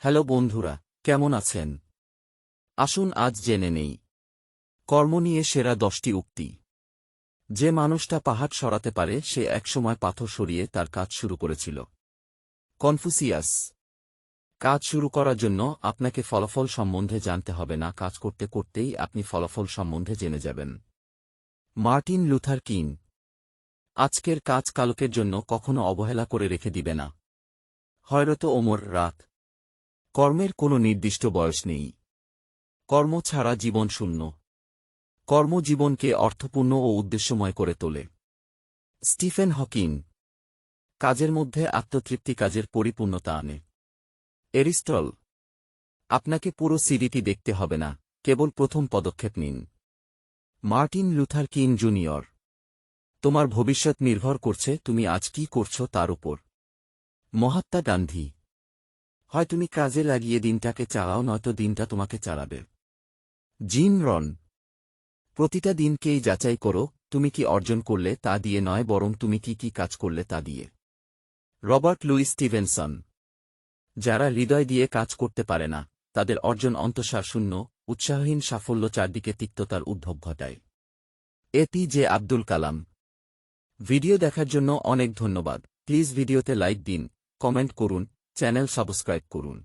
Hello বন্ধুরা, কেমন আছেন? আসুন আজ জেনে নেই। কর্ম নিয়ে সেরা দশটি উক্তি। যে মানুষটা পাহাড় সরাতে পারে, সে একসময় পাথর সরিয়ে তার কাজ শুরু করেছিল। কনফুসিয়াস। কাজ শুরু করার জন্য আপনাকে ফলাফল সম্বন্ধে জানতে হবে না, কাজ করতে করতেই আপনি ফলাফল সম্বন্ধে জেনে যাবেন। Martin Luther King. আজকের কাজ কালকের জন্য কখনো অবহেলা করে রেখে দিবে না। হয়রত ওমর রাত। কর্মের কোনো নির্দিষ্ট বয়স নেই। কর্ম ছাড়া জীবন শূন্য। কর্মজীবনকে অর্থপূর্ণ ও উদ্দেশ্যময় করে তোলে। স্টিফেন হকিং কাজের মধ্যে আত্মতৃপ্তি কাজের পরিপূর্ণতা আনে। এরিস্টল, আপনাকে পুরো সিডিটি দেখতে হবে না, কেবল প্রথম পদক্ষেপ নিন। মার্টিন লুথার কিং জুনিয়র, তোমার ভবিষ্যৎ নির্ভর করছে তুমি আজ কি করছ তার উপর। মহাত্মা গান্ধী হয় তুমি কাজে লাগিয়ে দিনটাকে চালাও, নয়তো দিনটা তোমাকে চালাবে। জিন রন, প্রতিটা দিনকেই যাচাই করো, তুমি কি অর্জন করলে তা দিয়ে নয়, বরং তুমি কি কি কাজ করলে তা দিয়ে। রবার্ট লুইস স্টিভেনসন, যারা হৃদয় দিয়ে কাজ করতে পারে না, তাদের অর্জন অন্তঃসার শূন্য, উৎসাহহীন সাফল্য চারদিকে তিক্ততার উদ্ভব ঘটায়। এটি যে আব্দুল কালাম, ভিডিও দেখার জন্য অনেক ধন্যবাদ। প্লিজ ভিডিওতে লাইক দিন, কমেন্ট করুন চ্যানেল সাবস্ক্রাইব করুন।